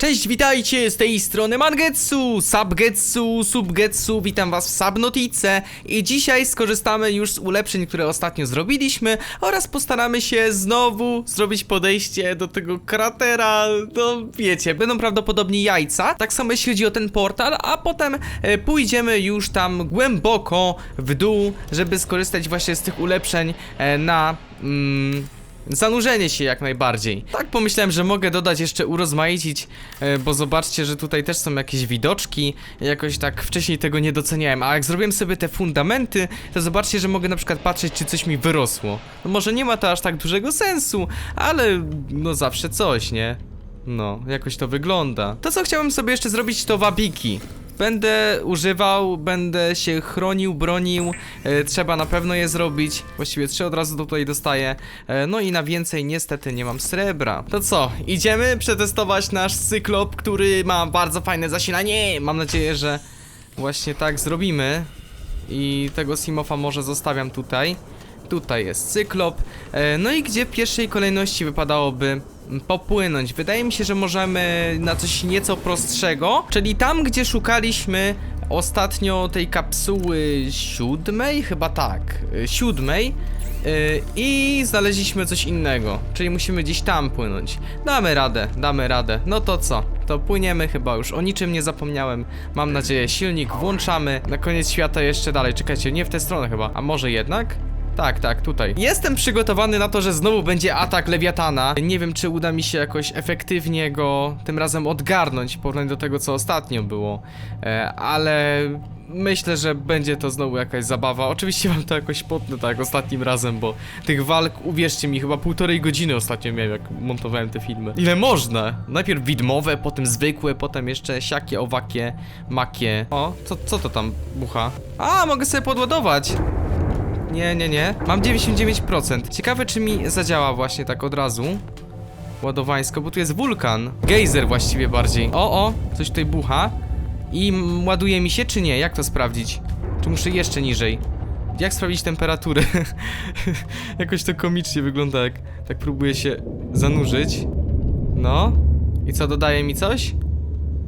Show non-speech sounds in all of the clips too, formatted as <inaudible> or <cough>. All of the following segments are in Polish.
Cześć, witajcie z tej strony Mangetsu, Subgetsu, Subgetsu, witam was w Subnotice. I dzisiaj skorzystamy już z ulepszeń, które ostatnio zrobiliśmy oraz postaramy się znowu zrobić podejście do tego kratera, no wiecie, będą prawdopodobnie jajca, tak samo jeśli chodzi o ten portal, a potem e, pójdziemy już tam głęboko w dół, żeby skorzystać właśnie z tych ulepszeń e, na... Mm, Zanurzenie się jak najbardziej. Tak pomyślałem, że mogę dodać jeszcze urozmaicić, e, bo zobaczcie, że tutaj też są jakieś widoczki. Jakoś tak wcześniej tego nie doceniałem. A jak zrobiłem sobie te fundamenty, to zobaczcie, że mogę na przykład patrzeć, czy coś mi wyrosło. No może nie ma to aż tak dużego sensu, ale no zawsze coś, nie? No, jakoś to wygląda. To co chciałem sobie jeszcze zrobić to wabiki. Będę używał, będę się chronił, bronił. E, trzeba na pewno je zrobić. Właściwie trzy od razu tutaj dostaję. E, no i na więcej niestety nie mam srebra. To co, idziemy przetestować nasz cyklop, który ma bardzo fajne zasilanie. Mam nadzieję, że właśnie tak zrobimy. I tego Simofa może zostawiam tutaj. Tutaj jest cyklop. E, no i gdzie w pierwszej kolejności wypadałoby popłynąć? Wydaje mi się, że możemy na coś nieco prostszego, czyli tam, gdzie szukaliśmy ostatnio tej kapsuły siódmej, chyba tak, y, siódmej. y, I znaleźliśmy coś innego, czyli musimy gdzieś tam płynąć. Damy radę, damy radę. No to co? To płyniemy chyba już. O niczym nie zapomniałem. Mam nadzieję, silnik włączamy. Na koniec świata jeszcze dalej. Czekajcie, nie w tę stronę chyba. A może jednak? Tak, tak, tutaj. Jestem przygotowany na to, że znowu będzie atak lewiatana. Nie wiem, czy uda mi się jakoś efektywnie go tym razem odgarnąć, w porównaniu do tego, co ostatnio było. E, ale myślę, że będzie to znowu jakaś zabawa. Oczywiście mam to jakoś potnę, tak ostatnim razem, bo tych walk, uwierzcie mi, chyba półtorej godziny ostatnio miałem, jak montowałem te filmy. Ile można? Najpierw widmowe, potem zwykłe, potem jeszcze siakie, owakie, makie. O, co, co to tam bucha? A, mogę sobie podładować. Nie, nie, nie. Mam 99%. Ciekawe, czy mi zadziała właśnie tak od razu. Ładowańsko, bo tu jest wulkan. Gejzer właściwie bardziej. O, o, coś tutaj bucha. I ładuje mi się, czy nie? Jak to sprawdzić? Czy muszę jeszcze niżej? Jak sprawdzić temperaturę? <laughs> Jakoś to komicznie wygląda, jak tak próbuję się zanurzyć. No. I co, dodaje mi coś?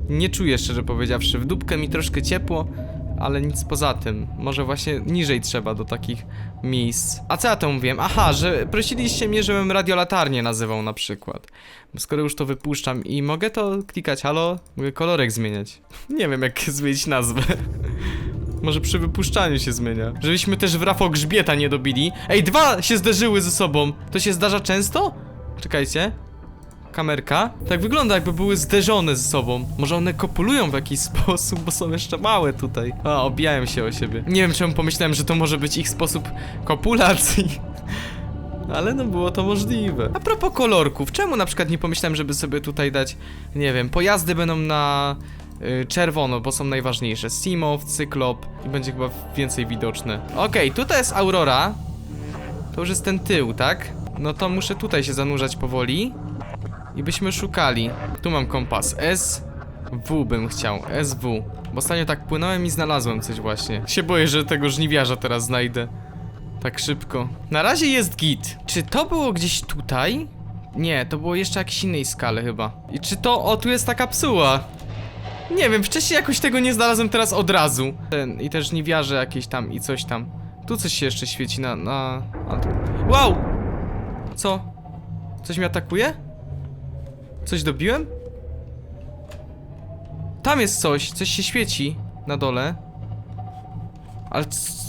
Nie czuję, szczerze powiedziawszy. W dupkę mi troszkę ciepło, ale nic poza tym. Może właśnie niżej trzeba do takich miejsc. A co ja to mówiłem? Aha, że prosiliście mnie, żebym radiolatarnię nazywał na przykład. Bo skoro już to wypuszczam i mogę to klikać, halo? Mogę kolorek zmieniać. <laughs> Nie wiem, jak zmienić nazwę. <laughs> Może przy wypuszczaniu się zmienia. Żebyśmy też w Rafał Grzbieta nie dobili. Ej, dwa się zderzyły ze sobą. To się zdarza często? Czekajcie. Kamerka. Tak wygląda, jakby były zderzone ze sobą. Może one kopulują w jakiś <laughs> sposób, bo są jeszcze małe tutaj. A, obijają się o siebie. Nie wiem, czemu pomyślałem, że to może być ich sposób kopulacji. <laughs> Ale no było to możliwe. A propos kolorków, czemu na przykład nie pomyślałem, żeby sobie tutaj dać, nie wiem, pojazdy będą na y, czerwono, bo są najważniejsze. Simow, Cyklop i będzie chyba więcej widoczne. Okej, tutaj jest Aurora. To już jest ten tył, tak? No to muszę tutaj się zanurzać powoli. I byśmy szukali. Tu mam kompas. S. W bym chciał. SW. Bo ostatnio tak płynąłem i znalazłem coś właśnie. Się boję, że tego żniwiarza teraz znajdę. Tak szybko. Na razie jest git. Czy to było gdzieś tutaj? Nie, to było jeszcze jakiejś innej skale chyba. I czy to... O, tu jest ta kapsuła. Nie wiem, wcześniej jakoś tego nie znalazłem teraz od razu. Ten, I też żniwiarze jakieś tam i coś tam. Tu coś się jeszcze świeci na... na... Wow! Co? Coś mnie atakuje? Coś dobiłem? Tam jest coś, coś się świeci na dole. Ale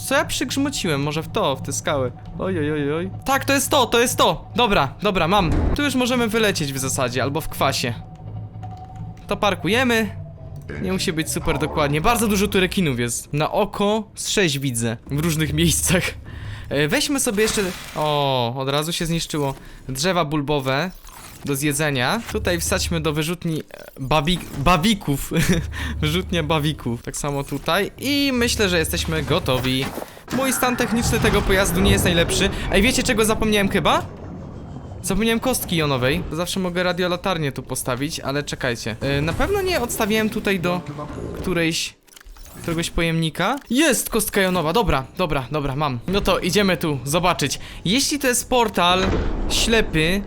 co ja przygrzmociłem? Może w to, w te skały. Oj, oj, oj, oj. Tak, to jest to, to jest to. Dobra, dobra, mam. Tu już możemy wylecieć w zasadzie, albo w kwasie. To parkujemy. Nie musi być super dokładnie. Bardzo dużo tu rekinów jest. Na oko z widzę. W różnych miejscach. E, Weźmy sobie jeszcze... O, od razu się zniszczyło. Drzewa bulbowe do zjedzenia. Tutaj wsadźmy do wyrzutni e, babi babików. <laughs> Wyrzutnia bawików. Tak samo tutaj. I myślę, że jesteśmy gotowi. Mój stan techniczny tego pojazdu nie jest najlepszy. Ej, wiecie czego zapomniałem chyba? Zapomniałem kostki jonowej. Zawsze mogę radiolatarnię tu postawić, ale czekajcie. Yy, na pewno nie odstawiłem tutaj do którejś któregoś pojemnika. Jest kostka jonowa, dobra, dobra, dobra, mam. No to idziemy tu zobaczyć. Jeśli to jest portal ślepy,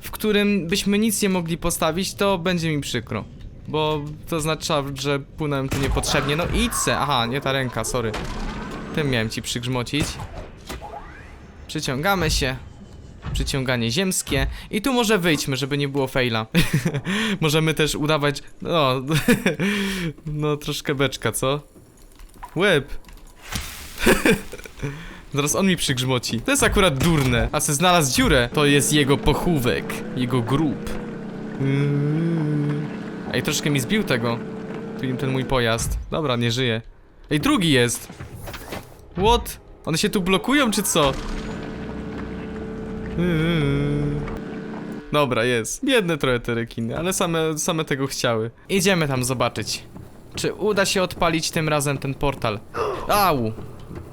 w którym byśmy nic nie mogli postawić, to będzie mi przykro. Bo to oznacza, że płynąłem tu niepotrzebnie. No idź se. Aha, nie ta ręka, sorry. Tym miałem ci przygrzmocić. Przyciągamy się. Przyciąganie ziemskie. I tu może wyjdźmy, żeby nie było faila. <laughs> Możemy też udawać. No, <laughs> no troszkę beczka, co? Łeb. <laughs> Zaraz on mi przygrzmoci. To jest akurat durne. A se znalazł dziurę. To jest jego pochówek. Jego grób. Mm. Ej, troszkę mi zbił tego. Tu im ten mój pojazd. Dobra, nie żyje. Ej, drugi jest. What? One się tu blokują, czy co? Dobra, jest. Biedne trochę te rekiny, ale same, same tego chciały. Idziemy tam zobaczyć. Czy uda się odpalić tym razem ten portal? Au!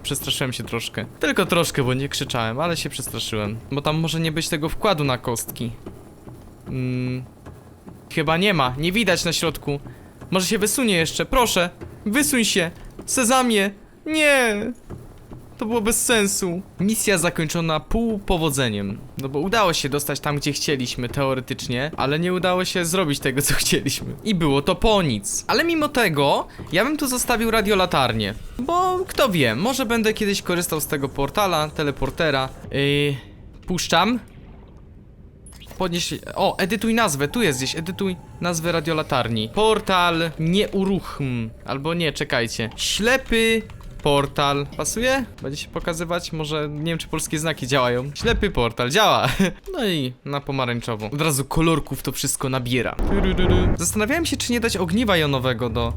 Przestraszyłem się troszkę. Tylko troszkę, bo nie krzyczałem, ale się przestraszyłem. Bo tam może nie być tego wkładu na kostki. Mm, chyba nie ma, nie widać na środku. Może się wysunie jeszcze, proszę. Wysuń się. Sezamie. Nie. To było bez sensu. Misja zakończona pół powodzeniem. No bo udało się dostać tam, gdzie chcieliśmy, teoretycznie, ale nie udało się zrobić tego, co <laughs> chcieliśmy. I było to po nic. Ale mimo tego, ja bym tu zostawił radiolatarnię. Bo kto wie, może będę kiedyś korzystał z tego portala, teleportera. Yy, puszczam. Podnieś. O, edytuj nazwę, tu jest gdzieś, edytuj nazwę radiolatarni. Portal nie uruchm. Albo nie, czekajcie. Ślepy portal. Pasuje? Będzie się pokazywać? Może nie wiem, czy polskie znaki działają. Ślepy portal, działa. <laughs> No i na pomarańczowo. Od razu kolorków to wszystko nabiera. Zastanawiałem się, czy nie dać ogniwa jonowego do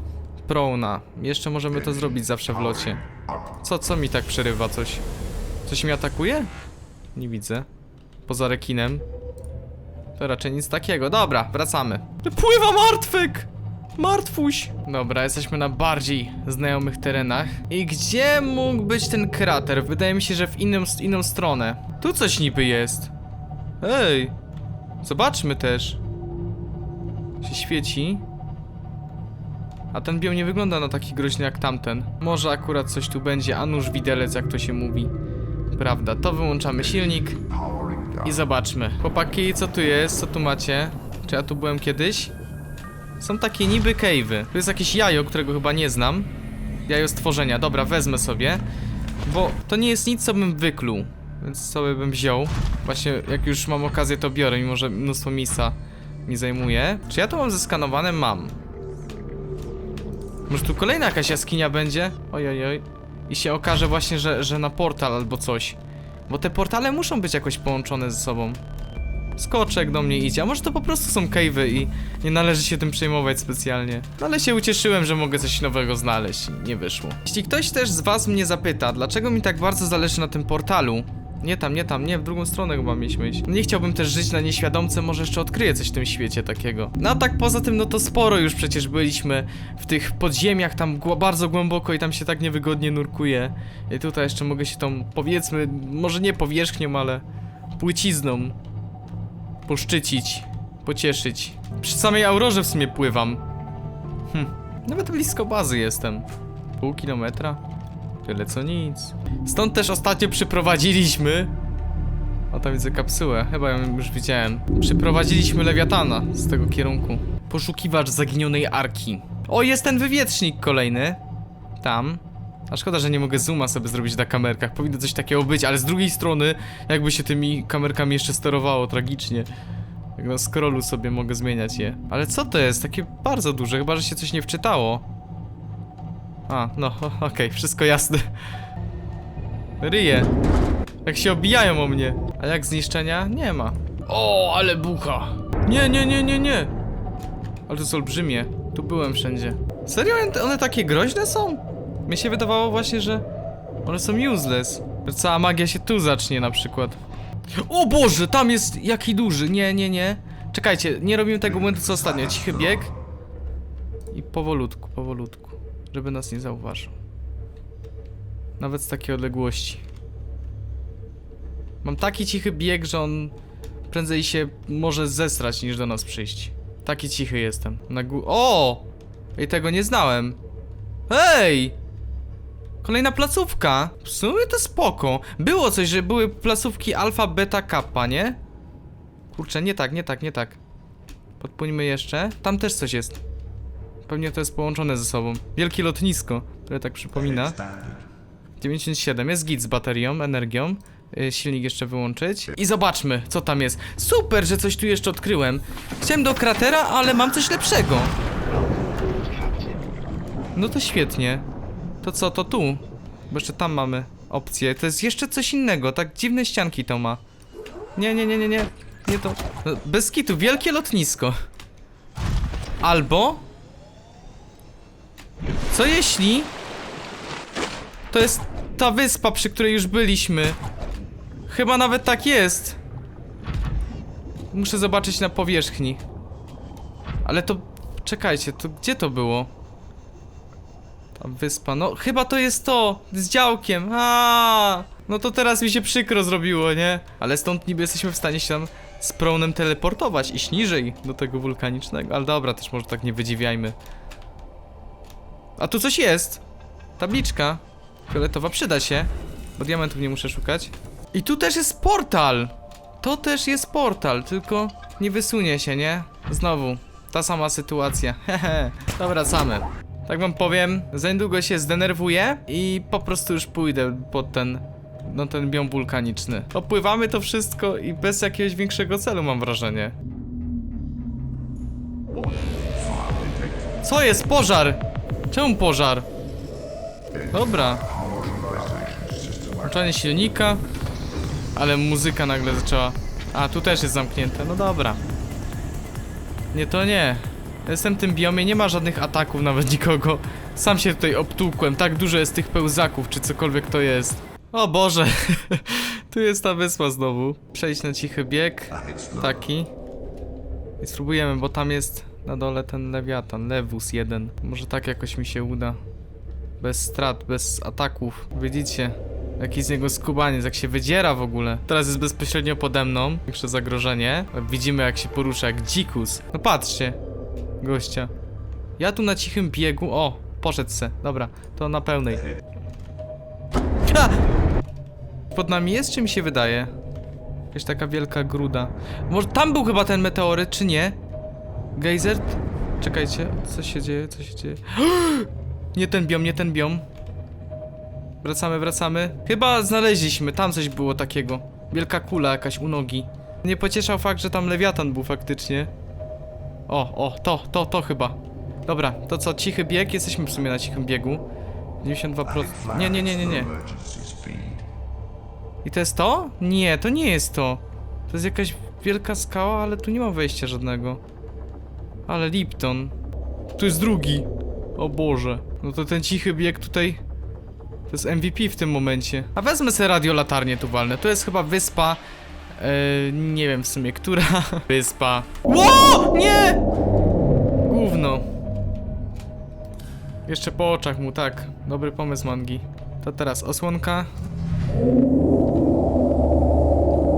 Prona. Jeszcze możemy to zrobić zawsze w locie. Co, co mi tak przerywa coś? Coś mi atakuje? Nie widzę. Poza rekinem. To raczej nic takiego. Dobra, wracamy. Pływa martwyk! Martwuś! Dobra, jesteśmy na bardziej znajomych terenach. I gdzie mógł być ten krater? Wydaje mi się, że w inną, inną stronę. Tu coś niby jest. Ej! Zobaczmy też. Się świeci. A ten biom nie wygląda na taki groźny jak tamten. Może akurat coś tu będzie, a nuż widelec, jak to się mówi. Prawda, to wyłączamy silnik. I zobaczmy. Chłopaki, co tu jest? Co tu macie? Czy ja tu byłem kiedyś? Są takie niby cave'y. Tu jest jakieś jajo, którego chyba nie znam. Jajo stworzenia. Dobra, wezmę sobie. Bo to nie jest nic, co bym wykluł. Więc sobie bym wziął. Właśnie, jak już mam okazję, to biorę, mimo że mnóstwo miejsca mi zajmuje. Czy ja to mam zeskanowane? Mam. Może tu kolejna jakaś jaskinia będzie? Oj, oj, oj. I się okaże właśnie, że, że na portal albo coś. Bo te portale muszą być jakoś połączone ze sobą. Skoczek do mnie idzie, a może to po prostu są cave'y i nie należy się tym przejmować specjalnie. No ale się ucieszyłem, że mogę coś nowego znaleźć nie wyszło. Jeśli ktoś też z was mnie zapyta, dlaczego mi tak bardzo zależy na tym portalu, nie tam, nie tam, nie, w drugą stronę chyba mieliśmy iść. Nie chciałbym też żyć na nieświadomce, może jeszcze odkryję coś w tym świecie takiego. No a tak poza tym, no to sporo już przecież byliśmy w tych podziemiach, tam bardzo głęboko i tam się tak niewygodnie nurkuje. I tutaj jeszcze mogę się tą, powiedzmy, może nie powierzchnią, ale płycizną poszczycić, pocieszyć. Przy samej aurorze w sumie pływam. Hm, nawet blisko bazy jestem. Pół kilometra? Tyle co nic. Stąd też ostatnio przyprowadziliśmy... O, tam widzę kapsułę, chyba ją już widziałem. Przyprowadziliśmy lewiatana z tego kierunku. Poszukiwacz zaginionej arki. O, jest ten wywietrznik kolejny. Tam. A szkoda, że nie mogę zooma sobie zrobić na kamerkach. Powinno coś takiego być, ale z drugiej strony, jakby się tymi kamerkami jeszcze sterowało tragicznie. Jak na scrollu sobie mogę zmieniać je. Ale co to jest? Takie bardzo duże, chyba że się coś nie wczytało. A, no, <laughs> okej, wszystko jasne. Ryje. Jak się obijają o mnie. A jak zniszczenia? Nie ma. O, ale bucha. Nie, nie, nie, nie, nie. Ale to jest olbrzymie. Tu byłem wszędzie. Serio? One takie groźne są? Mi się wydawało właśnie, że one są useless. Cała magia się tu zacznie na przykład. O Boże, tam jest jaki duży. Nie, nie, nie. Czekajcie, nie robimy tego momentu co ostatnio. Cichy bieg. I powolutku, powolutku. Żeby nas nie zauważył. Nawet z takiej odległości. Mam taki cichy bieg, że on prędzej się może zesrać niż do nas przyjść. Taki cichy jestem. Na gó- O! I tego nie znałem. Hej! Kolejna placówka. W sumie to spoko. Było coś, że były placówki alfa, beta, kappa, nie? Kurczę, nie tak, nie tak, nie tak. Podpłyńmy jeszcze. Tam też coś jest. Pewnie to jest połączone ze sobą. Wielkie lotnisko, które tak przypomina. 97, jest git z baterią, energią. Y, Silnik jeszcze wyłączyć. I zobaczmy, co tam jest. Super, że coś tu jeszcze odkryłem. Chciałem do kratera, ale mam coś lepszego. No to świetnie. To co, to tu? Bo jeszcze tam mamy opcję. To jest jeszcze coś innego, tak dziwne ścianki to ma. Nie, nie, nie, nie, nie. Nie to. no, Bez kitu, wielkie lotnisko. Albo. Co jeśli. To jest ta wyspa, przy której już byliśmy. Chyba nawet tak jest. Muszę zobaczyć na powierzchni. Ale to. Czekajcie, to gdzie to było? Ta wyspa, no chyba to jest to, z działkiem, a No to teraz mi się przykro zrobiło, nie? Ale stąd niby jesteśmy w stanie się tam z pronem teleportować, iść niżej do tego wulkanicznego. Ale dobra, też może tak nie wydziwiajmy. A tu coś jest! Tabliczka. Fioletowa przyda się, bo diamentów nie muszę szukać. I tu też jest portal! To też jest portal, tylko nie wysunie się, nie? Znowu, ta sama sytuacja. <laughs> Hehe. Dobra, wracamy. Tak wam powiem, za niedługo się zdenerwuję i po prostu już pójdę pod ten, no ten biom wulkaniczny. Opływamy to wszystko i bez jakiegoś większego celu mam wrażenie. Co jest? Pożar! Czemu pożar? Dobra. Włączanie silnika. Ale muzyka nagle zaczęła. A, tu też jest zamknięte. No dobra. Nie, to nie. Jestem w tym biomie, nie ma żadnych ataków, nawet nikogo. Sam się tutaj obtłukłem, tak dużo jest tych pełzaków, czy cokolwiek to jest. O Boże, <laughs> tu jest ta wyspa znowu. Przejść na cichy bieg, taki. I spróbujemy, bo tam jest na dole ten lewiatan, lewus jeden. Może tak jakoś mi się uda. Bez strat, bez ataków. Widzicie, jaki z niego skubaniec, jak się wydziera w ogóle. Teraz jest bezpośrednio pode mną, większe zagrożenie. Widzimy jak się porusza, jak dzikus. No patrzcie, gościa. Ja tu na cichym biegu, o, poszedł se. Dobra, to na pełnej. Ha! Pod nami jest, czy mi się wydaje? Jakaś taka wielka gruda. Może tam był chyba ten meteoryt, czy nie? Gejzer? Czekajcie, co się dzieje, co się dzieje? <gasps> Nie ten biom, nie ten biom. Wracamy, wracamy. Chyba znaleźliśmy, tam coś było takiego. Wielka kula jakaś u nogi. Nie pocieszał fakt, że tam lewiatan był faktycznie. O, o, to, to, to chyba. Dobra, to co, cichy bieg? Jesteśmy w sumie na cichym biegu. 92%. Nie, nie, nie, nie, nie. I to jest to? Nie, to nie jest to. To jest jakaś wielka skała, ale tu nie ma wejścia żadnego. Ale Lipton. Tu jest drugi. O Boże. No to ten cichy bieg tutaj... To jest MVP w tym momencie. A wezmę sobie radiolatarnię tu walnę. To jest chyba wyspa... Yy, nie wiem w sumie, która <laughs> wyspa. Ło! Nie! Gówno. Jeszcze po oczach mu, tak. Dobry pomysł, Mangi. To teraz osłonka.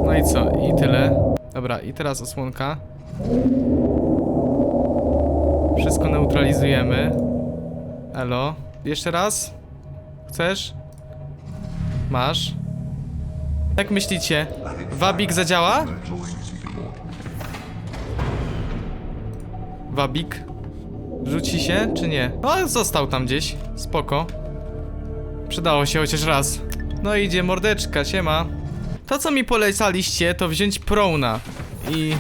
No i co? I tyle. Dobra, i teraz osłonka. Wszystko neutralizujemy. Elo. Jeszcze raz? Chcesz? Masz. Jak myślicie? Wabik zadziała? Wabik? Rzuci się, czy nie? No, został tam gdzieś. Spoko. Przydało się chociaż raz. No idzie mordeczka, siema. To co mi polecaliście, to wziąć prona i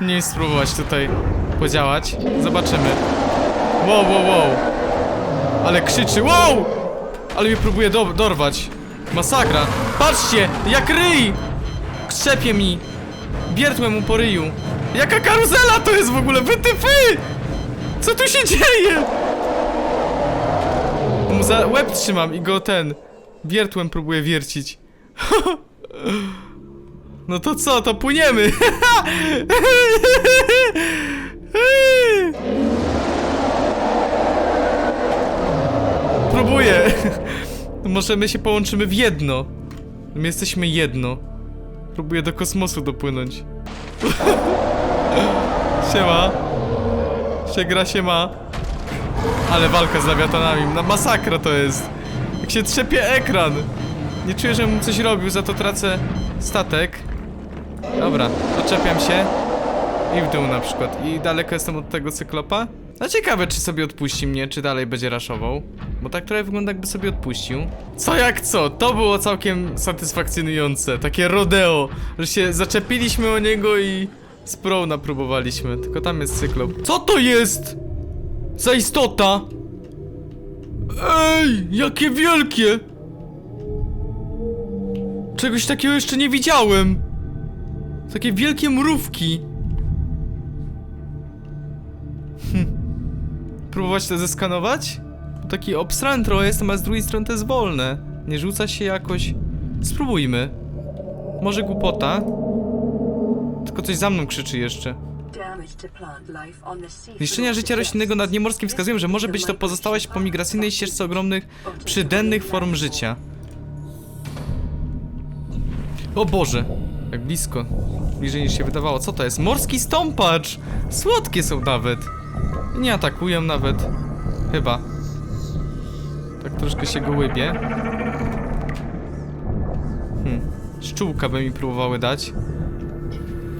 nie spróbować tutaj podziałać. Zobaczymy. Wow, wow, wow. Ale krzyczy, wow! Ale mnie próbuje do dorwać. Masakra. Patrzcie, jak ryj! Krzepie mi. Biertłem mu po ryju. Jaka karuzela to jest w ogóle? Wytyfy! Co tu się dzieje? Mu za łeb trzymam i go ten... Wiertłem próbuję wiercić. <laughs> No to co, to płyniemy! <laughs> Próbuję! Może my się połączymy w jedno. My jesteśmy jedno. Próbuję do kosmosu dopłynąć. <laughs> Siema. Się gra się ma. Ale walka z lewiatanami. Na masakra to jest. Jak się trzepie ekran. Nie czuję, że bym coś robił, za to tracę statek. Dobra, doczepiam się. I w dół na przykład. I daleko jestem od tego cyklopa? No ciekawe, czy sobie odpuści mnie, czy dalej będzie raszował. Bo tak trochę wygląda, jakby sobie odpuścił. Co jak co? To było całkiem satysfakcjonujące. Takie rodeo, że się zaczepiliśmy o niego i z prona próbowaliśmy. Tylko tam jest cyklop. Co to jest? Za istota? Ej, jakie wielkie! Czegoś takiego jeszcze nie widziałem. Takie wielkie mrówki. Hm. Próbować to zeskanować? Taki obstrany trochę jest, a z drugiej strony to jest wolne. Nie rzuca się jakoś. Spróbujmy. Może głupota? Tylko coś za mną krzyczy jeszcze. Zniszczenia życia roślinnego na dnie morskim wskazują, że może być to pozostałość po migracyjnej ścieżce ogromnych, przydennych form życia. O Boże! Jak blisko. Bliżej niż się wydawało. Co to jest? Morski stąpacz! Słodkie są nawet. Nie atakują nawet. Chyba. Tak troszkę się go łybie. Hmm. Szczółka by mi próbowały dać.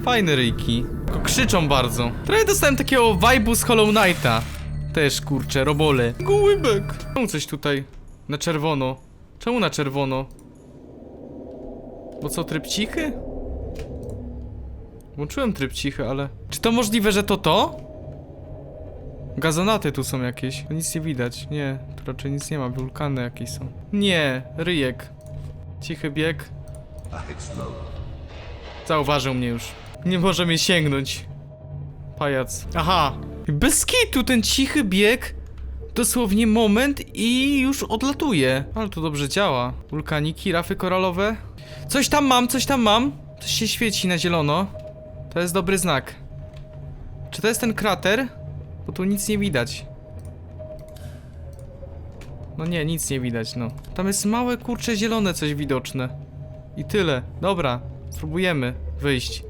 Fajne ryjki. Tylko krzyczą bardzo. Trochę dostałem takiego vibe'u z Hollow Knighta. Też, kurczę, robole. Gołybek! Czemu coś tutaj na czerwono? Czemu na czerwono? Bo co, tryb cichy? Włączyłem tryb cichy, ale... Czy to możliwe, że to to? Gazonaty tu są jakieś. Nic nie widać. Nie, raczej nic nie ma. Wulkany jakieś są. Nie, ryjek. Cichy bieg. Zauważył mnie już. Nie może mnie sięgnąć. Pajac. Aha. Bez kitu ten cichy bieg. Dosłownie moment i już odlatuje. Ale to dobrze działa. Wulkaniki, rafy koralowe. Coś tam mam, coś tam mam. Coś się świeci na zielono. To jest dobry znak. Czy to jest ten krater? Bo tu nic nie widać. No nie, nic nie widać, no. Tam jest małe, kurcze, zielone coś widoczne. I tyle. Dobra, spróbujemy wyjść.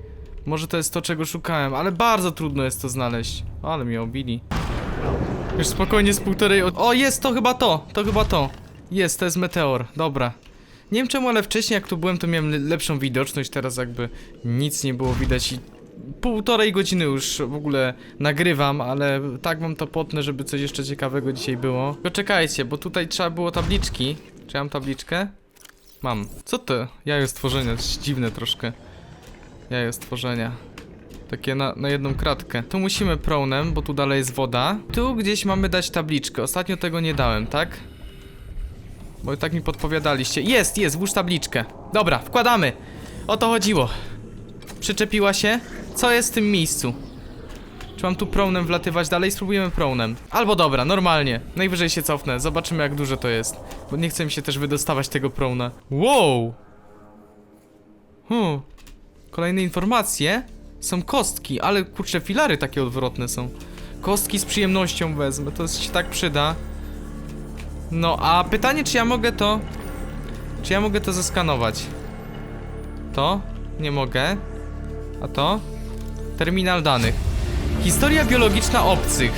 Może to jest to, czego szukałem, ale bardzo trudno jest to znaleźć. Ale mnie obili. Już spokojnie z półtorej... od- O, jest to chyba to! To chyba to. Jest, to jest meteor. Dobra. Nie wiem czemu, ale wcześniej jak tu byłem, to miałem le- lepszą widoczność, teraz jakby nic nie było widać i półtorej godziny już w ogóle nagrywam, ale tak mam to potnę, żeby coś jeszcze ciekawego dzisiaj było. Tylko czekajcie, bo tutaj trzeba było tabliczki. Czy ja mam tabliczkę? Mam. Co to? Jajo stworzenia, dziwne troszkę. Jajo stworzenia. Takie na, na jedną kratkę. Tu musimy pronem, bo tu dalej jest woda. Tu gdzieś mamy dać tabliczkę. Ostatnio tego nie dałem, tak? Bo tak mi podpowiadaliście. Jest, jest, włóż tabliczkę. Dobra, wkładamy. O to chodziło. Przyczepiła się? Co jest w tym miejscu? Czy mam tu pronem wlatywać dalej? Spróbujemy pronem. Albo dobra, normalnie. Najwyżej się cofnę. Zobaczymy jak duże to jest. Bo nie chcę mi się też wydostawać tego prona. Wow! Hmm. Kolejne informacje. Są kostki, ale kurczę, filary takie odwrotne są. Kostki z przyjemnością wezmę, to się tak przyda. No, a pytanie, czy ja mogę to... Czy ja mogę to zeskanować? To? Nie mogę. A to? Terminal danych. Historia biologiczna obcych.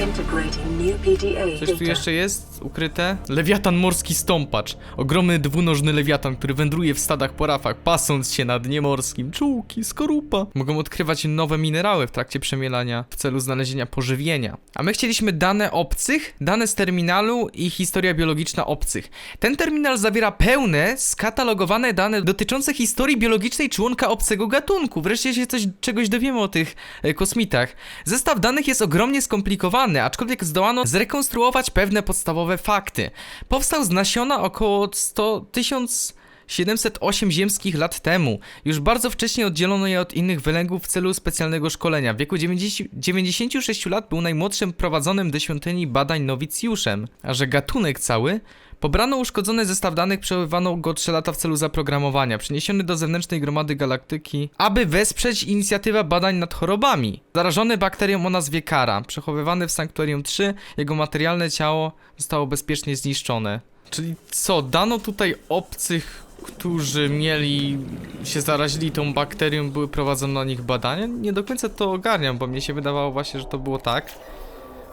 Coś tu jeszcze jest ukryte? Lewiatan morski stąpacz. Ogromny dwunożny lewiatan, który wędruje w stadach po rafach, pasąc się na dnie morskim. Czułki, skorupa. Mogą odkrywać nowe minerały w trakcie przemielania w celu znalezienia pożywienia. A my chcieliśmy dane obcych, dane z terminalu i historia biologiczna obcych. Ten terminal zawiera pełne, skatalogowane dane dotyczące historii biologicznej członka obcego gatunku. Wreszcie się coś, czegoś dowiemy o tych e, kosmitach. Zestaw danych jest ogromnie skomplikowany, aczkolwiek zdołano zrekonstruować pewne podstawowe fakty. Powstał z nasiona około 100 1708 ziemskich lat temu. Już bardzo wcześnie oddzielono je od innych wylęgów w celu specjalnego szkolenia. W wieku 90, 96 lat był najmłodszym prowadzonym do świątyni badań nowicjuszem, a że gatunek cały Pobrano uszkodzony zestaw danych, przechowywano go 3 lata w celu zaprogramowania, przeniesiony do zewnętrznej gromady galaktyki, aby wesprzeć inicjatywę badań nad chorobami. Zarażony bakterią o nazwie Kara, przechowywany w Sanktuarium 3, jego materialne ciało zostało bezpiecznie zniszczone. Czyli co, dano tutaj obcych, którzy mieli, się zarazili tą bakterią, były prowadzone na nich badania? Nie do końca to ogarniam, bo mnie się wydawało właśnie, że to było tak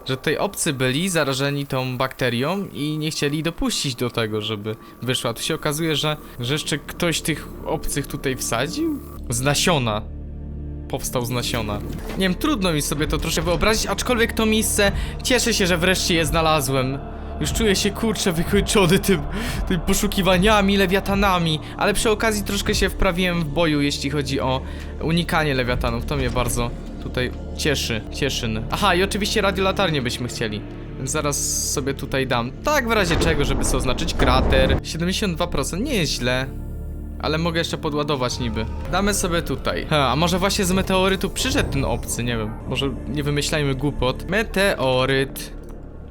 że tutaj obcy byli zarażeni tą bakterią i nie chcieli dopuścić do tego, żeby wyszła. Tu się okazuje, że, że jeszcze ktoś tych obcych tutaj wsadził? Z nasiona. powstał z nasiona. Nie wiem, trudno mi sobie to troszkę wyobrazić, aczkolwiek to miejsce cieszę się, że wreszcie je znalazłem. Już czuję się kurczę wykończony tym, tym poszukiwaniami, lewiatanami, ale przy okazji troszkę się wprawiłem w boju, jeśli chodzi o unikanie lewiatanów. To mnie bardzo tutaj cieszy, cieszyn. Aha, i oczywiście radiolatarnię byśmy chcieli. Więc zaraz sobie tutaj dam. Tak w razie czego, żeby sobie oznaczyć krater. 72%, nie jest źle. Ale mogę jeszcze podładować niby. Damy sobie tutaj. Ha, a może właśnie z meteorytu przyszedł ten obcy, nie wiem. Może nie wymyślajmy głupot. Meteoryt.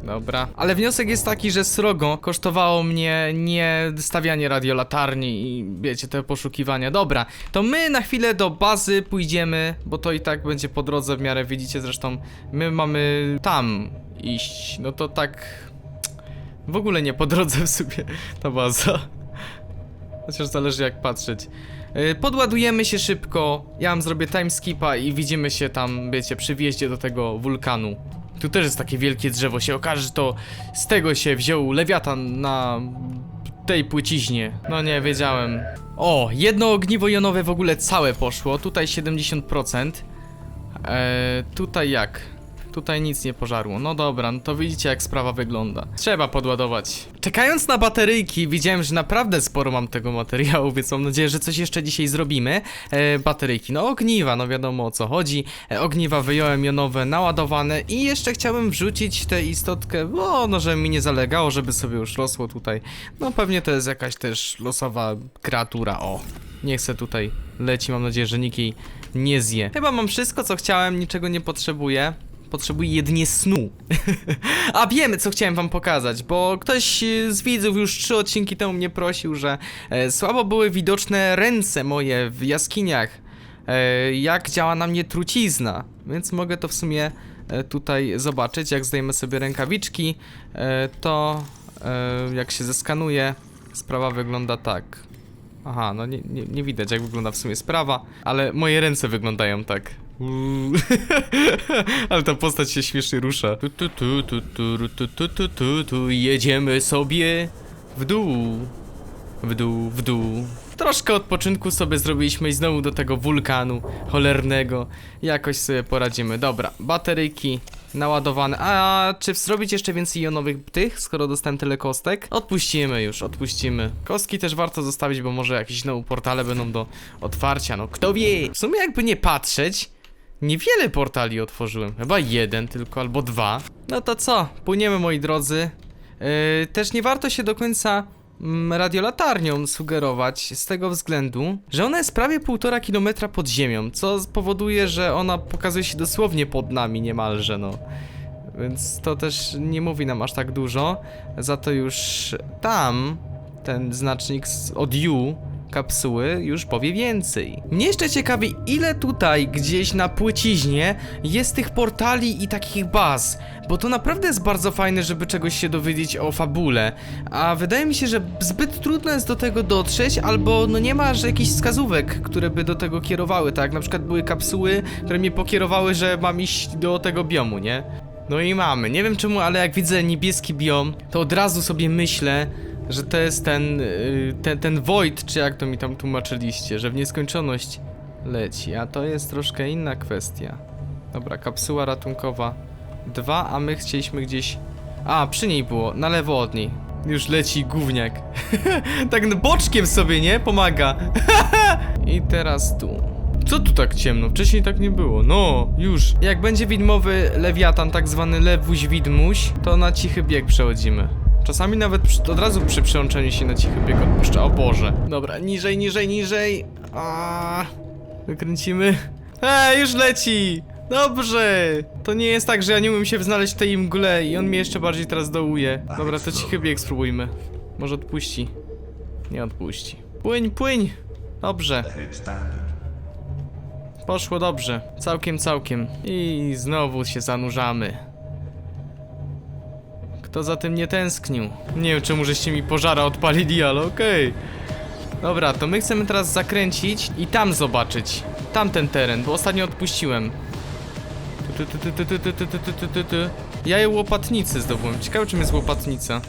Dobra. Ale wniosek jest taki, że srogo kosztowało mnie nie stawianie radiolatarni i wiecie, te poszukiwania. Dobra, to my na chwilę do bazy pójdziemy, bo to i tak będzie po drodze w miarę, widzicie zresztą. My mamy tam iść, no to tak... W ogóle nie po drodze w sumie ta baza. Chociaż zależy jak patrzeć. Yy, Podładujemy się szybko, ja wam zrobię timeskipa i widzimy się tam, wiecie, przy wjeździe do tego wulkanu. Tu też jest takie wielkie drzewo, się okaże, że to z tego się wziął lewiatan na tej płyciźnie. No nie, wiedziałem. O, jedno ogniwo jonowe w ogóle całe poszło, tutaj 70%. Eee, tutaj jak? Tutaj nic nie pożarło. No dobra, no to widzicie jak sprawa wygląda. Trzeba podładować. Czekając na bateryjki, widziałem, że naprawdę sporo mam tego materiału, więc mam nadzieję, że coś jeszcze dzisiaj zrobimy. E, bateryjki, no ogniwa, no wiadomo o co chodzi. E, ogniwa wyjąłem jonowe, naładowane i jeszcze chciałem wrzucić tę istotkę, bo no, żeby mi nie zalegało, żeby sobie już rosło tutaj. No pewnie to jest jakaś też losowa kreatura, o. Nie chcę tutaj leci, mam nadzieję, że nikt jej nie zje. Chyba mam wszystko, co chciałem, niczego nie potrzebuję. Potrzebuję jedynie snu. <laughs> A wiemy, co chciałem wam pokazać, bo ktoś e, z widzów już trzy odcinki temu mnie prosił, że e, słabo były widoczne ręce moje w jaskiniach. E, jak działa na mnie trucizna, więc mogę to w sumie e, tutaj zobaczyć. Jak zdejmę sobie rękawiczki, e, to e, jak się zeskanuje, sprawa wygląda tak. Aha, no nie, nie, nie widać jak wygląda w sumie sprawa, ale moje ręce wyglądają tak. <laughs> Ale ta postać się śmiesznie rusza. Tu, tu, tu, tu, tu, tu, tu, tu, tu, tu, jedziemy sobie w dół. W dół, w dół. Troszkę odpoczynku sobie zrobiliśmy i znowu do tego wulkanu cholernego. Jakoś sobie poradzimy. Dobra, bateryjki naładowane. A czy zrobić jeszcze więcej jonowych tych, skoro dostałem tyle kostek? Odpuścimy już, odpuścimy. Kostki też warto zostawić, bo może jakieś znowu portale będą do otwarcia. No kto wie? W sumie jakby nie patrzeć, niewiele portali otworzyłem. Chyba jeden tylko, albo dwa. No to co? Płyniemy moi drodzy. Yy, też nie warto się do końca mm, radiolatarnią sugerować z tego względu, że ona jest prawie półtora kilometra pod ziemią, co powoduje, że ona pokazuje się dosłownie pod nami niemalże, no. Więc to też nie mówi nam aż tak dużo. Za to już tam ten znacznik od U kapsuły już powie więcej. Mnie jeszcze ciekawi, ile tutaj gdzieś na płyciźnie jest tych portali i takich baz, bo to naprawdę jest bardzo fajne, żeby czegoś się dowiedzieć o fabule, a wydaje mi się, że zbyt trudno jest do tego dotrzeć, albo no nie ma że jakichś wskazówek, które by do tego kierowały, tak? Na przykład były kapsuły, które mnie pokierowały, że mam iść do tego biomu, nie? No i mamy. Nie wiem czemu, ale jak widzę niebieski biom, to od razu sobie myślę, że to jest ten, y, ten, ten void, czy jak to mi tam tłumaczyliście, że w nieskończoność leci, a to jest troszkę inna kwestia. Dobra, kapsuła ratunkowa. Dwa, a my chcieliśmy gdzieś... A, przy niej było, na lewo od niej. Już leci gówniak. <laughs> tak boczkiem sobie, nie? Pomaga. <laughs> I teraz tu. Co tu tak ciemno? Wcześniej tak nie było. No, już. Jak będzie widmowy lewiatan, tak zwany lewuś widmuś, to na cichy bieg przechodzimy. Czasami nawet przy, od razu przy przełączeniu się na cichy bieg odpuszcza. O Boże. Dobra, niżej, niżej, niżej. A, wykręcimy. Ej, już leci! Dobrze! To nie jest tak, że ja nie umiem się znaleźć w tej mgle i on mnie jeszcze bardziej teraz dołuje. Dobra, to cichy bieg spróbujmy. Może odpuści. Nie odpuści. Płyń, płyń! Dobrze. Poszło dobrze. Całkiem, całkiem. I znowu się zanurzamy. Kto za tym nie tęsknił? Nie wiem, czemu żeście mi pożara odpalili, ale okej. Dobra, to my chcemy teraz zakręcić i tam zobaczyć. Tamten teren, bo ostatnio odpuściłem. Ja je łopatnicy zdobyłem. Ciekawe, czym jest łopatnica.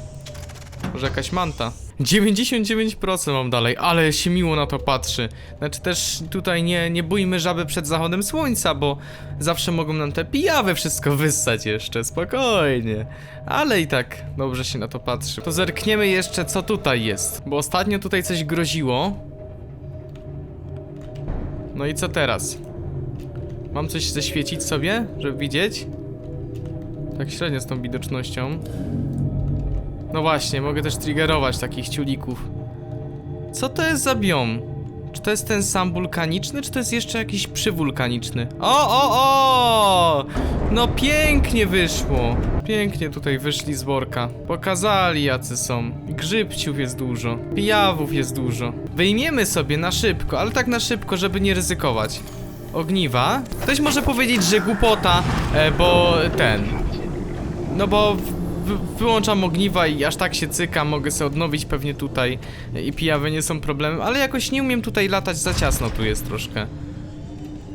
Może jakaś manta. 99% mam dalej, ale się miło na to patrzy. Znaczy też tutaj nie, nie bójmy żaby przed zachodem słońca, bo zawsze mogą nam te pijawy wszystko wyssać jeszcze, spokojnie. Ale i tak dobrze się na to patrzy. To zerkniemy jeszcze co tutaj jest, bo ostatnio tutaj coś groziło. No i co teraz? Mam coś zaświecić sobie, żeby widzieć? Tak średnio z tą widocznością. No właśnie, mogę też triggerować takich ciulików. Co to jest za biom? Czy to jest ten sam wulkaniczny, czy to jest jeszcze jakiś przywulkaniczny? O, o, o! No pięknie wyszło. Pięknie tutaj wyszli z worka. Pokazali jacy są. Grzybciów jest dużo. Pijawów jest dużo. Wyjmiemy sobie na szybko, ale tak na szybko, żeby nie ryzykować. Ogniwa. Ktoś może powiedzieć, że głupota, e, bo ten... No bo wyłączam ogniwa i aż tak się cyka, mogę sobie odnowić pewnie tutaj i pijawy nie są problemem, ale jakoś nie umiem tutaj latać, za ciasno tu jest troszkę.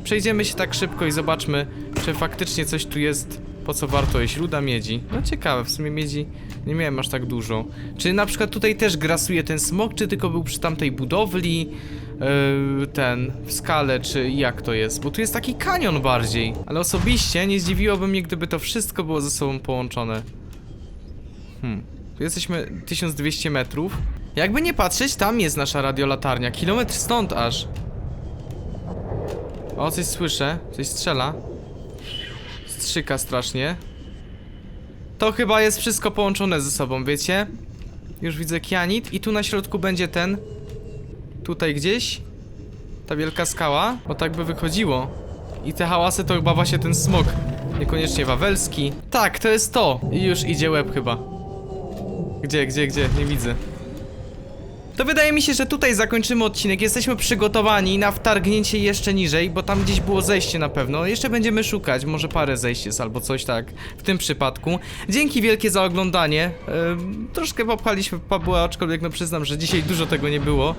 Przejdziemy się tak szybko i zobaczmy, czy faktycznie coś tu jest, po co warto jeść. Ruda miedzi. No ciekawe, w sumie miedzi nie miałem aż tak dużo. Czy na przykład tutaj też grasuje ten smok, czy tylko był przy tamtej budowli, yy, ten, w skale, czy jak to jest? Bo tu jest taki kanion bardziej. Ale osobiście nie zdziwiłoby mnie, gdyby to wszystko było ze sobą połączone. Hmm. Jesteśmy 1200 metrów. Jakby nie patrzeć, tam jest nasza radiolatarnia. Kilometr stąd aż. O, coś słyszę. Coś strzela. Strzyka strasznie. To chyba jest wszystko połączone ze sobą, wiecie? Już widzę kianit i tu na środku będzie ten. Tutaj gdzieś. Ta wielka skała. Bo tak by wychodziło. I te hałasy to chyba właśnie ten smok. Niekoniecznie wawelski. Tak, to jest to. I już idzie łeb chyba. Gdzie, gdzie, gdzie? Nie widzę. To wydaje mi się, że tutaj zakończymy odcinek. Jesteśmy przygotowani na wtargnięcie jeszcze niżej, bo tam gdzieś było zejście na pewno. Jeszcze będziemy szukać, może parę zejść jest albo coś tak w tym przypadku. Dzięki wielkie za oglądanie. Troszkę popchaliśmy Pabła, aczkolwiek no przyznam, że dzisiaj dużo tego nie było.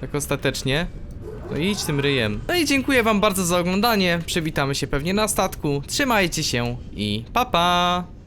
Tak ostatecznie. No idź tym ryjem. No i dziękuję wam bardzo za oglądanie. Przywitamy się pewnie na statku. Trzymajcie się i pa pa!